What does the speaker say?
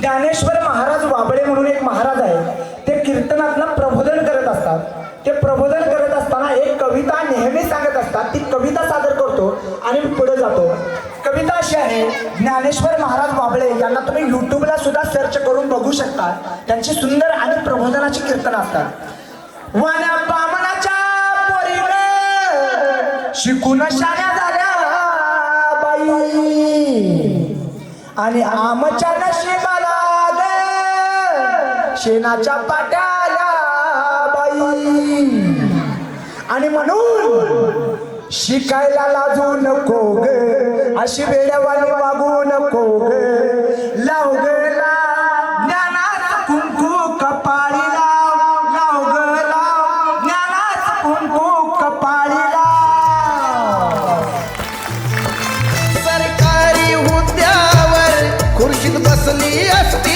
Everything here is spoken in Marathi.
ज्ञानेश्वर महाराज वाबळे म्हणून एक महाराज आहे ते कीर्तनातनं प्रबोधन करत असतात. ते प्रबोधन करत असताना एक कविता नेहमी सांगत असतात. ती कविता सादर करतो आणि पुढे जातो. कविता अशी आहे ज्ञानेश्वर महाराज वाबळे यांना तुम्ही युट्यूबला सुद्धा सर्च करून बघू शकता. त्यांची सुंदर आणि प्रबोधनाची कीर्तन असतात. वाण्या बामणाच्या पोरीनं शिकून शाण्या झाल्या बाई. आणि आमच्या नशिबा शेणाच्या पाट्याला बाई. आणि म्हणून शिकायला लाजू नको ग. अशी वेळेवानी वागू नको ग. लाव ग लाव ज्ञानाचा कुंकू कपाळी लाव लाव ग लाव ज्ञानाचा कुंकू कपाळी लाव सरकारी हुद्द्यावर खुर्शीत बसली असती.